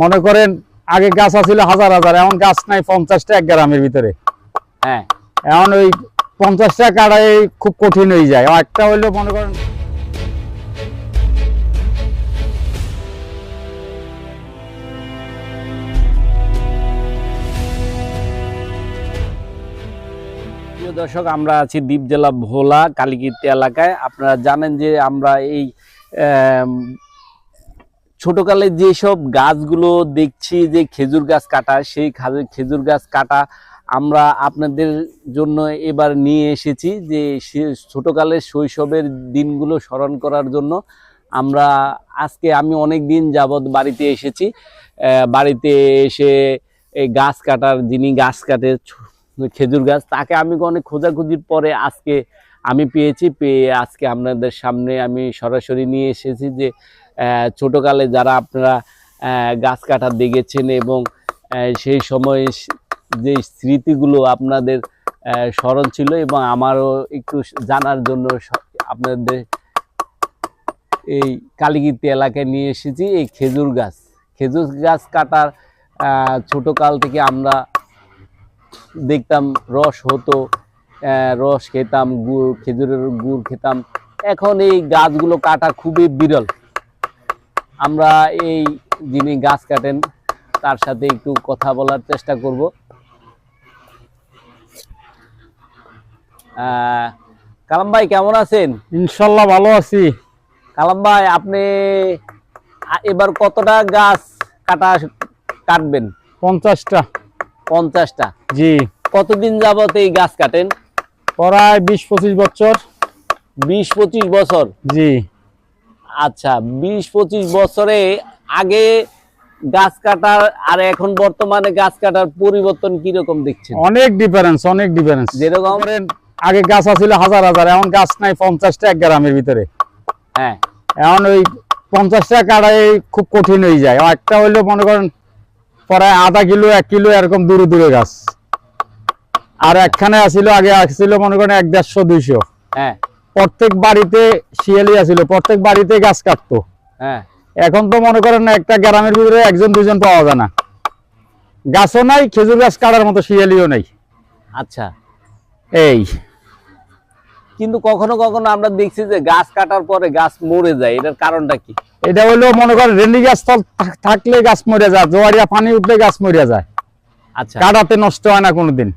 মনে করেন আগে গাছ আছিল হাজার হাজার এখন গাছ নাই পঞ্চাশটা এক গ্রামের ভিতরে। হ্যাঁ। এখন ওই পঞ্চাশটা কাটাই খুব কঠিন হয়ে যায়। একটা হইল মনে করেন প্রিয় দর্শক আমরা আছি দ্বীপ জেলা ভোলা কালীকীর্তি এলাকায়। আপনারা জানেন যে আমরা এই ছোটকালে যেসব গাছগুলো দেখছি যে খেজুর গাছ কাটা, সেই খেজুর গাছ কাটা আমরা আপনাদের জন্য এবার নিয়ে এসেছি যে ছোটকালের শৈশবের দিনগুলো স্মরণ করার জন্য আমরা আজকে আমি অনেক দিন যাবৎ বাড়িতে এসেছি। বাড়িতে এসে এই গাছ কাটার, যিনি গাছ কাটে খেজুর গাছ, তাকে আমি অনেক খোঁজাখুঁজির পরে আজকে আমি পেয়েছি। পেয়ে আজকে আপনাদের সামনে আমি সরাসরি নিয়ে এসেছি যে ছোটকালে যারা আপনারা গাছ কাটা দেখেছেন এবং সেই সময় যে স্মৃতিগুলো আপনাদের স্মরণ ছিল এবং আমারও একটু জানার জন্য আপনাদের এই কালীকীর্তি এলাকায় নিয়ে এসেছি, এই খেজুর গাছ। খেজুর গাছ কাটার ছোটকাল থেকে আমরা দেখতাম, রস হতো রস খেতাম, গুড়, খেজুরের গুড় খেতাম। এখন এই গাছগুলো কাটা খুবই বিরল। আমরা এই যিনি গাছ কাটেন তার সাথে একটু কথা বলার চেষ্টা করব। কালাম ভাই কেমন আছেন? ইনশাল্লাহ ভালো আছি। কালাম ভাই আপনি এবার কতটা গাছ কাটা কাটবেন? পঞ্চাশটা। পঞ্চাশটা। জি। কতদিন যাবত এই গাছ কাটেন? প্রায় বিশ পঁচিশ বছর। বিশ পঁচিশ বছর। জি। আচ্ছা বিশ পঁচিশ বছরে আগে গাছ কাটার আর এখন বর্তমানে গাছ কাটার পরিবর্তন কীরকম দেখছেন? অনেক ডিফারেন্স অনেক ডিফারেন্স যেরকম আগে গাছ আছিল হাজার হাজার এখন গাছ নাই পঞ্চাশটা এক গ্রামের ভিতরে। হ্যাঁ। এখন ওই পঞ্চাশটা কাটাই খুব কঠিন হয়ে যায়। একটা হইল মনে করেন প্রায় আধা কিলো এক কিলো এরকম দূরে দূরে গাছ। আর একখানে আসিল আগে আসছিল মনে করেন এক দেড়শো দুইশো। হ্যাঁ। প্রত্যেক বাড়িতে শিয়ালি আছিল প্রত্যেক বাড়িতে গাছ কাটতো। হ্যাঁ। এখন তো মনে করেন একটা গ্রামের ভিতরে একজন দুজন পাওয়া যায় না। গাছও নাই খেজুর গাছ কাটার মতো শিয়ালিও নাই। আচ্ছা। এই। কিন্তু কখনো কখনো আমরা দেখছি যে গাছ কাটার পরে গাছ মরে যায় এটার কারণটা কি? এটা হইল মনে করেন রেন্ডি গাছ তল থাকলে গাছ মরে যায় জোয়ারিয়া পানি উঠলে গাছ মরে যায়। আচ্ছা। কাটাতে নষ্ট হয় না কোনোদিন।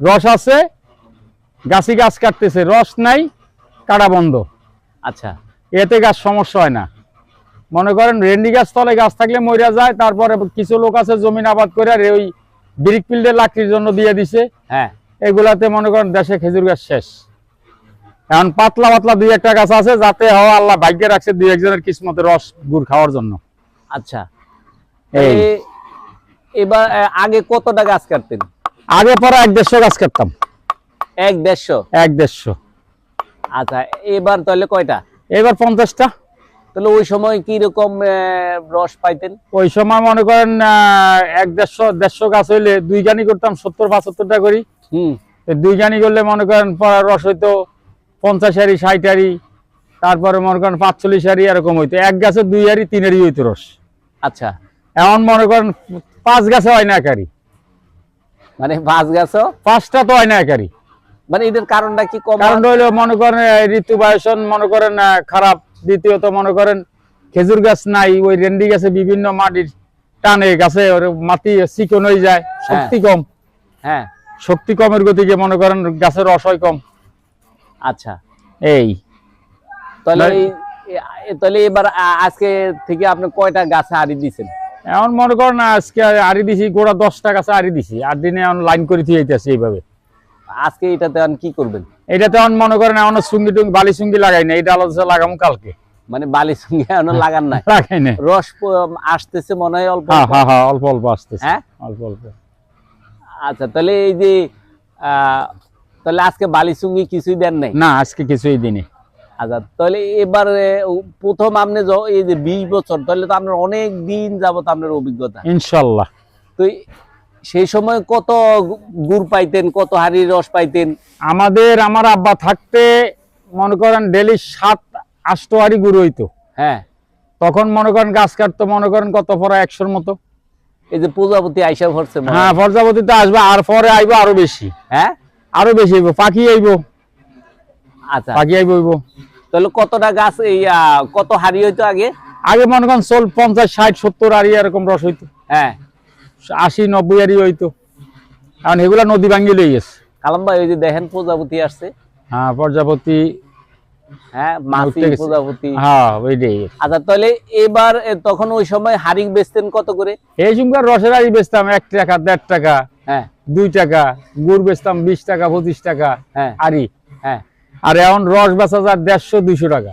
রস আছে গাছি গাছ কাটতেছে রস নাই। কাটা বন্ধ। আচ্ছা। এতে গাছ সমস্যা হয় না। মনে করেন রেন্ডি গাছ তলে গাছ থাকলে মরিয়া যায় তারপরে কিছু লোক আছে জমিন আবাদ করে আর ওই ব্রিক ফিল্ডে লাকড়ির জন্য দিয়ে দিছে। হ্যাঁ। এগুলাতে মনে করেন দেশে খেজুর গাছ শেষ। এখন পাতলা পাতলা দুই একটা গাছ আছে যাতে হওয়া আল্লাহ ভাগ্যে রাখছে দুই একজনের কিসমতে রস গুড় খাওয়ার জন্য। আচ্ছা। এই। এবার আগে কতটা গাছ কাটতেন? আগে পরে এক দেড়শো গাছ কাটতাম। এক দেড়শো? এক দেড়শো। আচ্ছা এবার তাহলে কয়টা? এবার পঞ্চাশটা। তাহলে ওই সময় কি রকম রস পাইতেন? ওই সময় মনে করেন এক দেড়শো দেড়শো গাছ হইলে দুই গানি করতাম সত্তর পঁচাত্তরটা করি। হুম। দুই গানি করলে মনে করেন রস হইতো পঞ্চাশ হারি ষাট হারি তারপরে মনে করেন পাঁচচল্লিশ হারি এরকম হইতো। এক গাছে দুই হারি তিন হারি হইতো রস। আচ্ছা। এখন মনে করেন পাঁচ গাছে হয় না একারি মানে পাঁচ গাছও? পাঁচটা তো হয় না একারি মানে এদের কারণটা কি কম? কারণ হইল মনে করেন ঋতু বায়সন মনে করেন খারাপ। দ্বিতীয়ত মনে করেন খেজুর গাছ নাই ওই রেন্ডি গাছে বিভিন্ন মাটির টানে গাছে মাটি চিকন হয়ে যায় শক্তি কম। হ্যাঁ। শক্তি কমের গতিকে মনে করেন গাছের রস হয় কম। আচ্ছা। এই। তাহলে তাহলে এবার আজকে থেকে আপনি কয়টা গাছে আড়ি দিছেন? এখন মনে করেন আজকে আড়ি দিছি গোড়া দশটা গাছে আড়ি দিছি আর দিনে এখন লাইন করে দিয়ে এইভাবে। আজকে এটাতে এখন কি করবেন? এটাতে এখন মনে করেন এখন সুঙ্গি টুঙ্গি বালি সুঙ্গি লাগাই না এটা আলাদা লাগামো কালকে। মানে বালির সঙ্গে এখনও লাগান নাই। লাগাই না রস আসতেছে মনে হয় অল্প হ্যাঁ অল্প। হ্যাঁ হ্যাঁ অল্প অল্প আসতেছে। হ্যাঁ? অল্প অল্প। আচ্ছা তাহলে এই যে আহ, তাহলে আজকে বালি সঙ্গী কিছুই দেন নাই? না আজকে কিছুই দিনে আচ্ছা তাহলে এবারে প্রথম আপনি এই যে বিশ বছর তাহলে তো আপনার অনেক দিন যাবত আপনার অভিজ্ঞতা। ইনশাল্লাহ। তো সেই সময় কত গুড় পাইতেন কত হাড়ি রস পাইতেন? আমাদের আমার আব্বা থাকতে মনে করেন ডেলি সাত আষ্ট হাড়ি গুঁড়ো হইতো। হ্যাঁ। তখন মনে করেন গাছ কাটতো মনে করেন কত পরে একশোর মতো। এই যে প্রজাপতি আইসা ভরছে মনে হয়। হ্যাঁ। প্রজাপতিতে আসবে আর পরে আইবো আরও বেশি। হ্যাঁ? আরও বেশি আইবো পাখি আইবো। আচ্ছা। পাখি আইবো আইবো। তাহলে কতটা গাছ এই কত হারি হইতো আগে? আগে মনে করেন চল পঞ্চাশ ষাট সত্তর আড়ি এরকম রস হইতো। হ্যাঁ। আশি নব্বই আড়ি হইতো। কারণ এগুলা নদী ভাঙ্গি লই গেছে। কালাম ভাই ওই যে দেখেন প্রজাপতি আসছে। হ্যাঁ প্রজাপতি হ্যাঁ মাছি প্রজাপতি। হ্যাঁ ওইটাই। আচ্ছা তাহলে এবার তখন ওই সময় হাড়ি বেচতেন কত করে? এই সময় রসের বেচতাম এক টাকা দেড় টাকা হ্যাঁ। দুই টাকা গুড় বেচতাম বিশ টাকা পঁচিশ টাকা হ্যাঁ। আড়ি হ্যাঁ। আর এখন রস বেচা যায় দেড়শো দুইশো টাকা।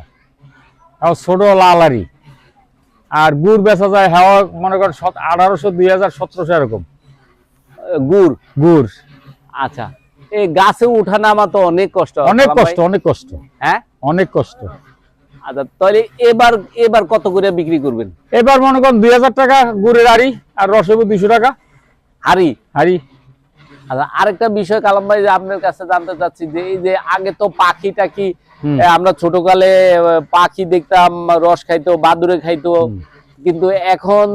ছোট লাল আড়ি আর গুড় বেচা যায় হ্যাঁ মনে করেন আঠারোশো দুই হাজার সতেরোশো এরকম। গুড়? গুড়। আচ্ছা। এই গাছে উঠা নামা তো অনেক কষ্ট। অনেক কষ্ট অনেক কষ্ট। হ্যাঁ? অনেক কষ্ট। আচ্ছা তাহলে এবার এবার কত করে বিক্রি করবেন? এবার মনে করেন দুই হাজার টাকা গুড়ের আড়ি আর রসেবু দুইশো টাকা। হাড়ি? আচ্ছা আরেকটা বিষয় কালাম ভাই যে আপনার কাছে জানতে চাচ্ছি যে এই যে আগে তো পাখি টাকি হুম। এ, আমরা ছোটকালে পাখি দেখতাম রস খাইতো বাদুরে খাইতো কিন্তু এখন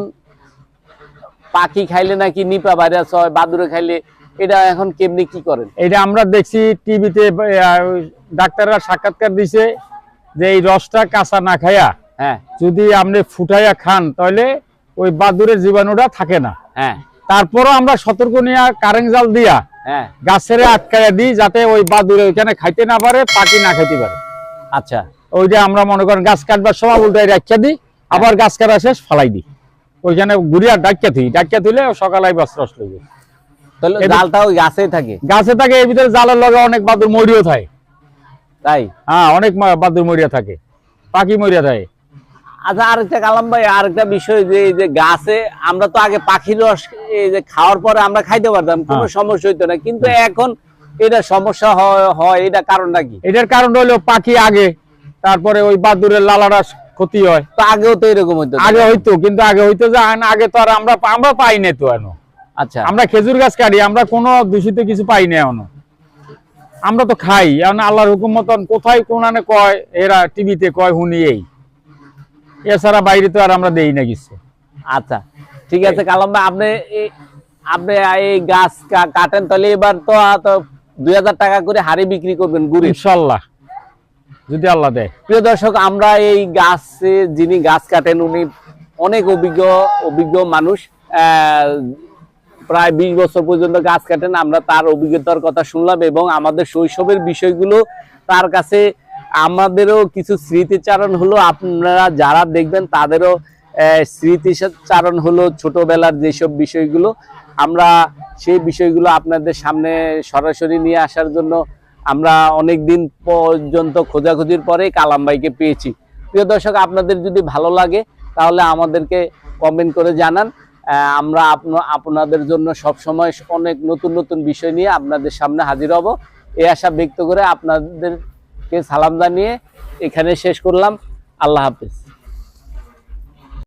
পাখি খাইলে নাকি নিপা ভাইরাস হয় বাদুরে খাইলে এটা এখন কেমনি কি করেন? এটা আমরা দেখছি টিভিতে ডাক্তাররা সাক্ষাৎকার দিছে যে এই রসটা কাঁচা না খাইয়া হ্যাঁ। যদি আপনি ফুটাইয়া খান তাহলে ওই বাদুরের জীবাণুটা থাকে না। হ্যাঁ। তারপরও আমরা সতর্ক নিয়ে কারেন্ট জাল দিয়া হ্যাঁ। গাছের আটকাইয়া দিই যাতে ওই বাদুরে ওইখানে খাইতে না পারে পাখি না খাইতে পারে। আচ্ছা। ওইটা আমরা মনে করেন গাছ কাটবার সময় উল্টাই রাখিয়া দিই আবার গাছ কাটা শেষ ফালাই দিই। ওইখানে ঘুরিয়া ডাকিয়া থুই ডাকিয়া থুইলে সকালে বাস রস লইবে তাহলে জালটা ওই গাছেই থাকে? গাছে থাকে এর ভিতরে জালের লগে অনেক বাদুর মরিও থাকে। তাই? হ্যাঁ অনেক বাদুর মরিয়া থাকে। পাখি মরিয়া থাকে। আচ্ছা আরেকটা কালাম ভাই আরেকটা বিষয় যে এই যে গাছে আমরা তো আগে পাখির রস এই যে খাওয়ার পরে আমরা খাইতে পারতাম কোনো হ্যাঁ। সমস্যা হইতো না। কিন্তু এখন এটা সমস্যা হয় হয় এটা কারণটা কি? এটার কারণ হলো পাখি আগে তারপরে ওই বাদুরের লালাটা ক্ষতি হয়। তো আগেও তো এরকম হইতো। আগে হইতো কিন্তু আগে হইতো যে আগে তো আর আমরা আমরা পাই না তো এখনও। আচ্ছা। আমরা খেজুর গাছ কাটি আমরা কোনো দূষিত কিছু পাই না এখনও। আমরা তো খাই এখন আল্লাহর হুকুম মতন কোথায় কোনানে কয় এরা টিভিতে কয় শুনি এই। এছাড়া বাইরে তো আর আমরা দেই না কিছু। আচ্ছা ঠিক আছে কালাম ভাই আপনি আপনি এই গাছ কাটেন তাহলে এবার তো দুই হাজার টাকা করে হাড়ি বিক্রি করবেন গুড়ি ইনশাল্লাহ যদি আল্লাহ দেয়। প্রিয় দর্শক আমরা এই গাছে যিনি গাছ কাটেন উনি অনেক অভিজ্ঞ অভিজ্ঞ মানুষ। আহ, প্রায় বিশ বছর পর্যন্ত গাছ কাটেন আমরা তার অভিজ্ঞতার কথা শুনলাম এবং আমাদের শৈশবের বিষয়গুলো তার কাছে আমাদেরও কিছু স্মৃতিচারণ হলো। আপনারা যারা দেখবেন, তাদেরও স্মৃতিচারণ হলো ছোটবেলার যেসব বিষয়গুলো। আমরা সেই বিষয়গুলো আপনাদের সামনে সরাসরি নিয়ে আসার জন্য আমরা অনেক দিন পর্যন্ত খোঁজাখুঁজির পরে কালাম ভাইকে পেয়েছি। প্রিয় দর্শক, আপনাদের যদি ভালো লাগে, তাহলে আমাদেরকে কমেন্ট করে জানান। আমরা আপনা- আপনাদের জন্য সব সময় অনেক নতুন নতুন বিষয় নিয়ে আপনাদের সামনে হাজির হব। এই আশা ব্যক্ত করে আপনাদেরকে সালাম জানিয়ে এখানে শেষ করলাম। আল্লাহ হাফেজ।